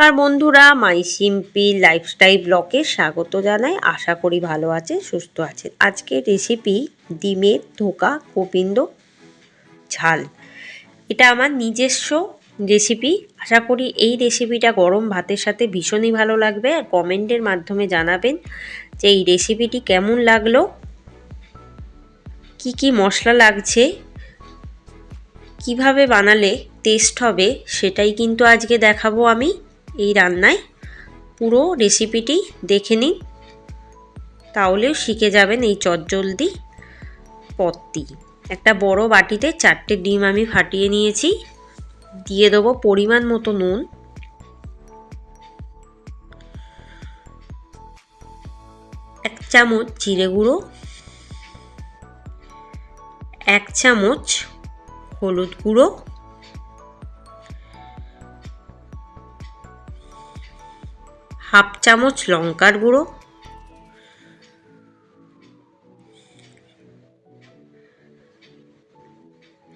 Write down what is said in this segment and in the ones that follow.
নমস্কার বন্ধুরা, মাই সিম্পি লাইফস্টাইল ব্লকে স্বাগত জানাই। আশা করি ভালো আছে সুস্থ আছেন। আজকে রেসিপি ডিমের ধোকা গোবিন্দ ঝাল। এটা আমার নিজস্ব রেসিপি আশা করি এই রেসিপিটা গরম ভাতের সাথে ভীষণই ভালো লাগবে। আর কমেন্টের মাধ্যমে জানাবেন যে এই রেসিপিটি কেমন লাগল, কি কি মশলা লাগছে, কীভাবে বানালে টেস্ট হবে, সেটাই কিন্তু আজকে দেখাবো আমি। এই রান্নায় পুরো রেসিপিটি দেখে নিন। তাহলেও শিখে যাবেন এই চটজলদি পদটি। একটা বড় বাটিতে চারটে ডিম আমি ফাটিয়ে নিয়েছি। দিয়ে দেবো পরিমাণ মতো নুন। এক চামচ জিরে গুঁড়ো। এক চামচ হলুদ গুঁড়ো। হাফ চামচ লঙ্কার গুঁড়ো,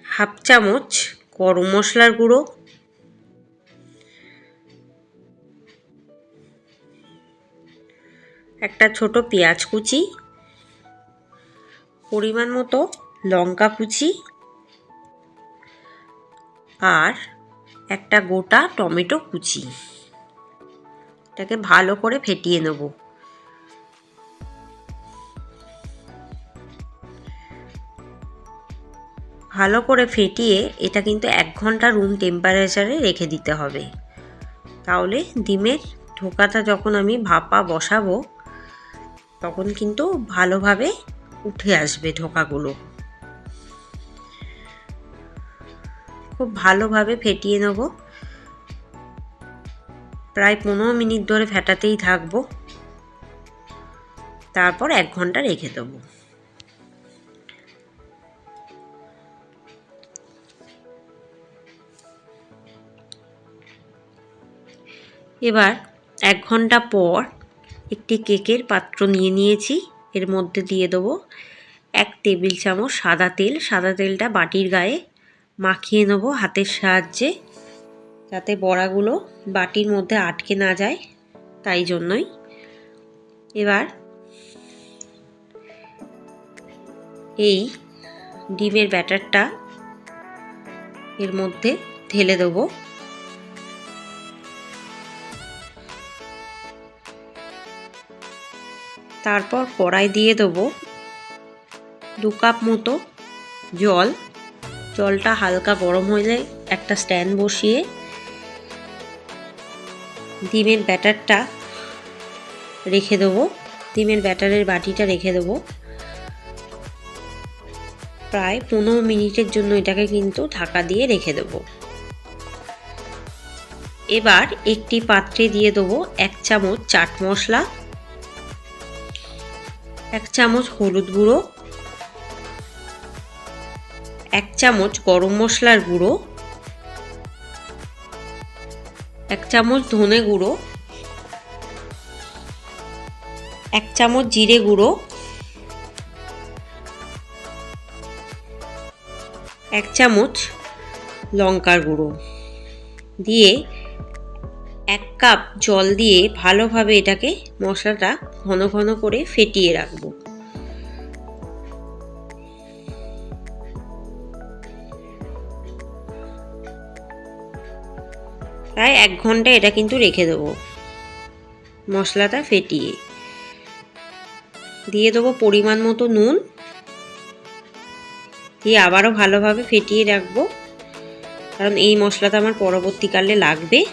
হাফ চামচ গরম মশলার গুঁড়ো, একটা ছোট পেঁয়াজ কুচি, পরিমাণ মতো লঙ্কা কুচি আর একটা গোটা টমেটো কুচি। এটাকে ভালো করে ফেটিয়ে নেব। ভালো করে ফেটিয়ে এটা কিন্তু এক ঘণ্টা রুম টেম্পারেচারে রেখে দিতে হবে। তাহলে ডিমের ধোকাটা যখন আমি ভাপা বসাবো, তখন কিন্তু ভালোভাবে উঠে আসবে ঢোকাগুলো। খুব ভালোভাবে ফেটিয়ে নেব। প্রায় পনেরো মিনিট ধরে ফেটাতেই থাকব। তারপর এক ঘণ্টা রেখে দেবো। এবার এক ঘণ্টা পর একটি কেকের পাত্র নিয়ে নিয়েছি। এর মধ্যে দিয়ে দেবো এক টেবিল চামচ সাদা তেল। সাদা তেলটা বাটির গায়ে মাখিয়ে নেব হাতের সাহায্যে। যাতে বড়াগুলো বাটির মধ্যে আটকে না যায়, তাই জন্যই। এবার এই ডিমের ব্যাটারটা এর মধ্যে ঢেলে দেবো। তারপর কড়াই দিয়ে দেবো দু কাপ মতো জল। জলটা হালকা গরম হলে একটা স্ট্যান্ড বসিয়ে ডিমের ব্যাটারটা রেখে দেবো। ডিমের ব্যাটারের বাটিটা রেখে দেবো। প্রায় পনেরো মিনিটের জন্য এটাকে কিন্তু ঢাকা দিয়ে রেখে দেবো। এবার একটি পাত্রে দিয়ে দেবো এক চামচ চাট মশলা, এক চামচ হলুদ গুঁড়ো, এক চামচ গরম মশলার গুঁড়ো এক চামচ ধনে গুঁড়ো, এক চামচ জিরে গুঁড়ো, এক চামচ লঙ্কার গুঁড়ো। দিয়ে এক কাপ জল দিয়ে ভালোভাবে এটাকে মশলাটা ঘন ঘন করে ফেটিয়ে রাখব। প্রায় এক ঘণ্টা এটা কিন্তু রেখে দেবো। মশলাটা ফেটিয়ে। দিয়ে দেবো পরিমাণ মতো নুন। দিয়ে আবারও ভালোভাবে ফেটিয়ে রাখব। কারণ এই মশলাটা আমার পরবর্তীকালে লাগবে।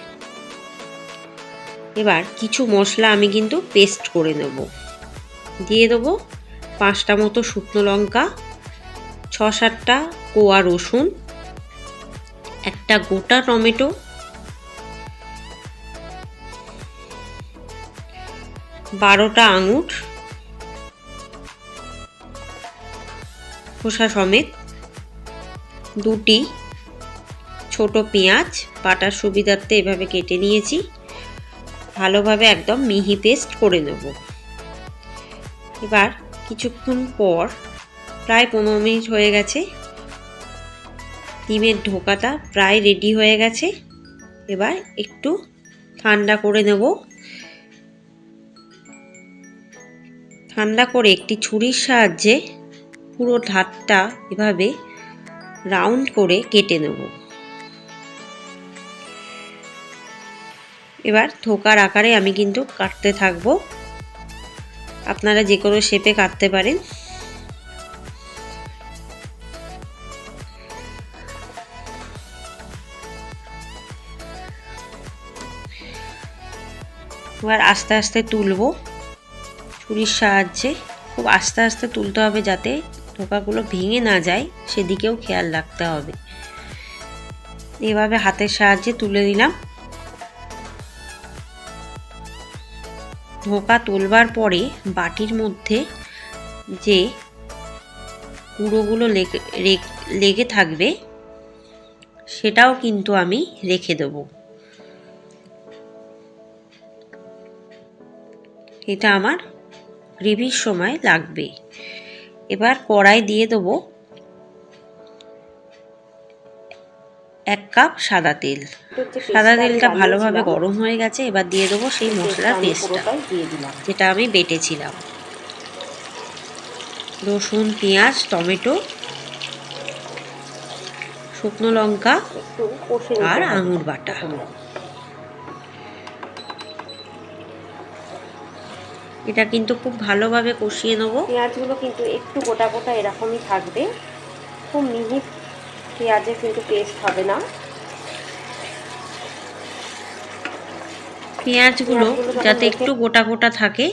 এবার কিছু মশলা আমি কিন্তু পেস্ট করে নেব। দিয়ে দেবো পাঁচটা মতো শুকনো লঙ্কা ছ সাতটা কোয়া রসুন, একটা গোটা টমেটো বারোটা আঙুর। খোসা সমেত দুটি ছোট পেঁয়াজ, বাটার সুবিধার্থে এভাবে কেটে নিয়েছি। ভালোভাবে একদম মিহি পেস্ট করে নেব। এবার কিছুক্ষণ পর, প্রায় পনেরো মিনিট হয়ে গেছে। ডিমের ঢোকাটা প্রায় রেডি হয়ে গেছে। এবার একটু ঠান্ডা করে নেব। ঠান্ডা করে একটি ছুরির সাহায্যে পুরো ধারটা এভাবে রাউন্ড করে কেটে নেব। এবার থোকার আকারে আমি কিন্তু কাটতে থাকব। আপনারা যে কোনো শেপে কাটতে পারেন। এবার আস্তে আস্তে তুলবো। ছুরির সাহায্যে খুব আস্তে আস্তে তুলতে হবে যাতে ধোকাগুলো ভেঙে না যায়, সেদিকেও খেয়াল রাখতে হবে। এভাবে হাতের সাহায্যে তুলে দিলাম ধোকা তুলবার পরে বাটির মধ্যে যে কুড়োগুলো লেগে থাকবে, সেটাও কিন্তু আমি রেখে দেব। এটা আমার গ্রেভির সময় লাগবে। এবার কড়াই দিয়ে দেবো এক কাপ সাদা তেল। সাদা তেলটা ভালোভাবে গরম হয়ে গেছে এবার দিয়ে দেবো সেই মশলার পেস্টটা যেটা আমি বেটেছিলাম। রসুন পেঁয়াজ টমেটো শুকনো লঙ্কা আর আঙুর বাটা। এটা কিন্তু খুব ভালোভাবে কষিয়ে নেব। পেঁয়াজগুলো কিন্তু একটু গোটা গোটা এরকমই থাকবে। খুব মিহি পেঁয়াজের কিন্তু পেস্ট হবে না। পেঁয়াজগুলো যাতে একটু গোটা গোটা থাকে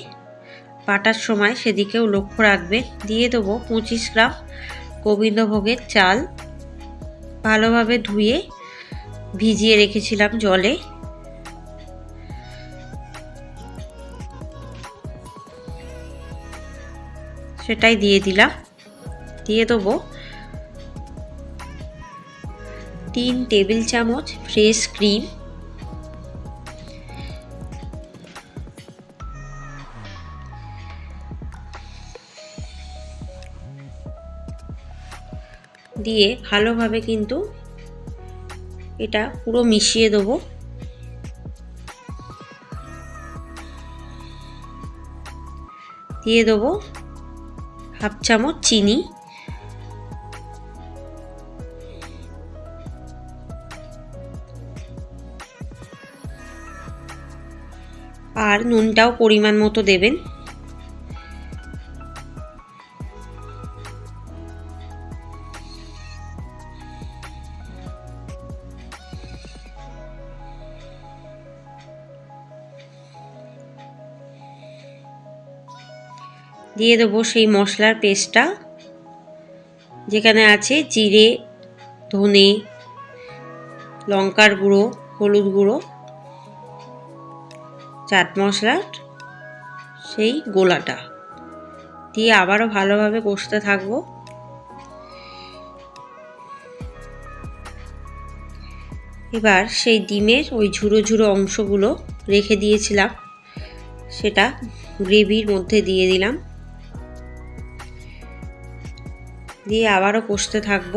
বাটার সময় সেদিকেও লক্ষ্য রাখবে। দিয়ে দেবো পঁচিশ গ্রাম গোবিন্দভোগের চাল। ভালোভাবে ধুয়ে ভিজিয়ে রেখেছিলাম জলে। সেটাই দিয়ে দিলাম। দিয়ে দেবো তিন টেবিল চামচ ফ্রেশ ক্রিম। দিয়ে ভালোভাবে কিন্তু এটা পুরো মিশিয়ে দেবো। দিয়ে দেবো হাফ চামচ চিনি। আর নুনটাও পরিমাণ মতো দেবেন। দিয়ে দেবো সেই মশলার পেস্টটা, যেখানে আছে জিরে, ধনে, লঙ্কার গুঁড়ো, হলুদ গুঁড়ো, চাট মশলার সেই গোলাটা। দিয়ে আবারও ভালোভাবে কষতে থাকব। এবার সেই ডিমের ওই ঝুড়ো ঝুড়ো অংশগুলো রেখে দিয়েছিলাম, সেটা গ্রেভির মধ্যে দিয়ে দিলাম। দিয়ে আবারও কষতে থাকব।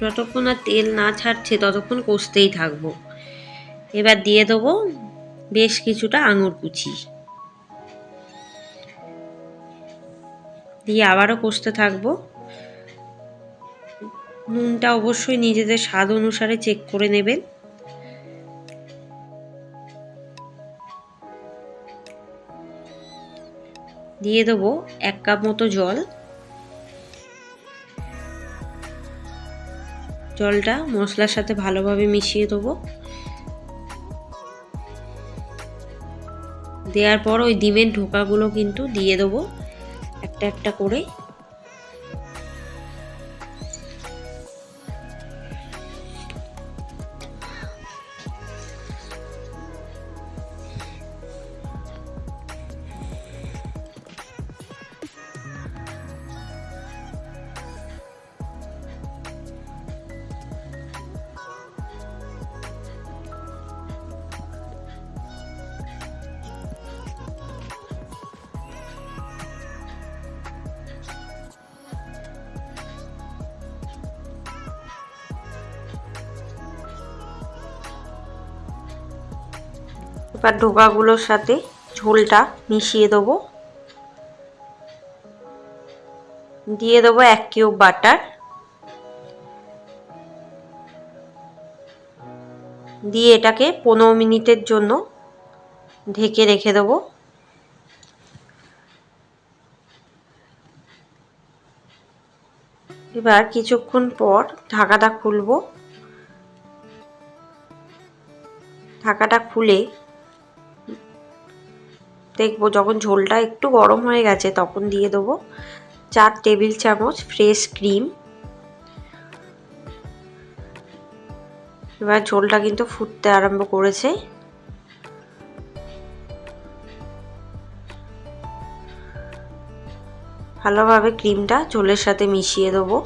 যতক্ষণ আর তেল না ছাড়ছে ততক্ষণ কষতেই থাকব। এবার দিয়ে দেবো বেশ কিছুটা আঙুর কুচি। দিয়ে আবারও কষতে থাকব। নুনটা অবশ্যই নিজেদের স্বাদ অনুসারে চেক করে নেবেন। দিয়ে দেবো এক কাপ মতো জল। জলটা মশলার সাথে ভালোভাবে মিশিয়ে দেবো। দেওয়ার পর ওই ডিমের ঢোকাগুলো কিন্তু দিয়ে দেবো একটা একটা করে। এবার ধোকাগুলোর সাথে ঝোলটা মিশিয়ে দেবো। দিয়ে দেবো এক কিউব বাটার। দিয়ে এটাকে পনেরো মিনিটের জন্য ঢেকে রেখে দেবো। এবার কিছুক্ষণ পর ঢাকাটা খুলবো। ঢাকাটা খুলে দেখব, যখন ঝোলটা একটু গরম হয়ে গেছে তখন দিয়ে দেবো চার টেবিল চামচ ফ্রেশ ক্রিম। এবার ঝোলটা কিন্তু ফুটতে আরম্ভ করেছে। ভালোভাবে ক্রিমটা ঝোলের সাথে মিশিয়ে দেবো।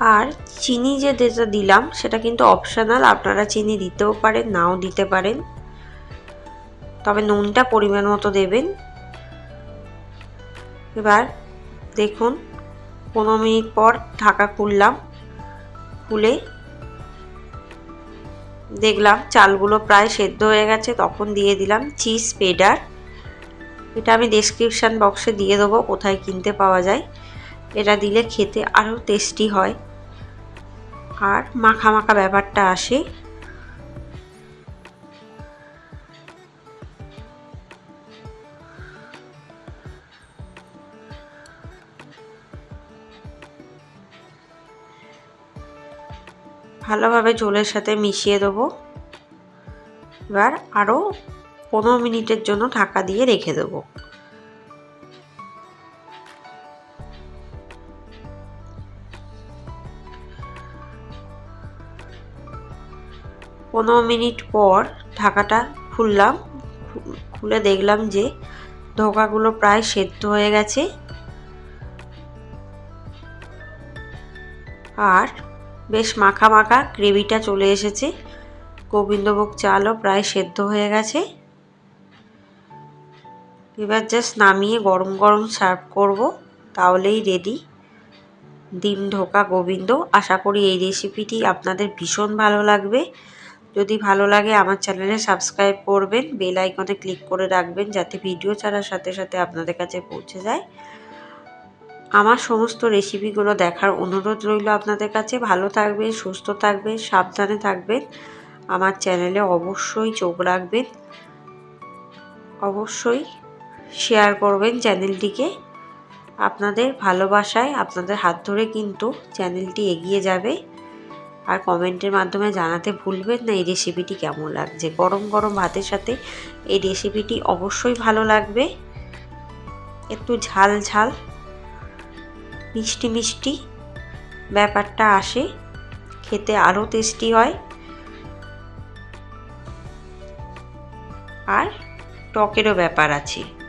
আর চিনি যে যেটা দিলাম, সেটা কিন্তু অপশনাল আপনারা চিনি দিতেও পারেন, নাও দিতে পারেন। তবে নুনটা পরিমাণ মতো দেবেন। এবার দেখুন, পনেরো মিনিট পর ঢাকা খুললাম, খুলে দেখলাম চালগুলো প্রায় সেদ্ধ হয়ে গেছে, তখন দিয়ে দিলাম চিজ পেডার এটা আমি ডেসক্রিপশান বক্সে দিয়ে দেবো, কোথায় কিনতে পাওয়া যায়। এটা দিলে খেতে আরও টেস্টি হয়। আর মাখা মাখা ব্যাপারটা আসে। ভালোভাবে ঝোলের সাথে মিশিয়ে দেবো। এবার আরও পনেরো মিনিটের জন্য ঢাকা দিয়ে রেখে দেবো। পনেরো মিনিট পর ঢাকাটা খুললাম খুলে দেখলাম যে ধোকাগুলো প্রায় সেদ্ধ হয়ে গেছে। আর বেশ মাখা মাখা গ্রেভিটা চলে এসেছে। গোবিন্দভোগ চালও প্রায় সেদ্ধ হয়ে গেছে। এবার জাস্ট নামিয়ে গরম গরম সার্ভ করব, তাহলেই রেডি ডিম ঢোকা গোবিন্দ, আশা করি এই রেসিপিটি আপনাদের ভীষণ ভালো লাগবে। যদি ভালো লাগে আমার চ্যানেলে সাবস্ক্রাইব করবেন, বেল আইকনে ক্লিক করে রাখবেন যাতে ভিডিও ছাড়ার সাথে সাথে আপনাদের কাছে পৌঁছে যায়। আমার সমস্ত রেসিপিগুলো দেখার অনুরোধ রইল আপনাদের কাছে। ভালো থাকবেন, সুস্থ থাকবেন, সাবধানে থাকবেন। আমার চ্যানেলে অবশ্যই চোখ রাখবেন। অবশ্যই শেয়ার করবেন চ্যানেলটিকে। আপনাদের ভালোবাসায়, আপনাদের হাত ধরে কিন্তু চ্যানেলটি এগিয়ে যাবে। আর কমেন্টের মাধ্যমে জানাতে ভুলবেন না এই রেসিপিটি কেমন লাগছে। গরম গরম ভাতের সাথে এই রেসিপিটি অবশ্যই ভালো লাগবে। একটু ঝাল ঝাল, মিষ্টি মিষ্টি ব্যাপারটা আসে, খেতে আরও টেস্টি হয়। আর টকেরও ব্যাপার আছে।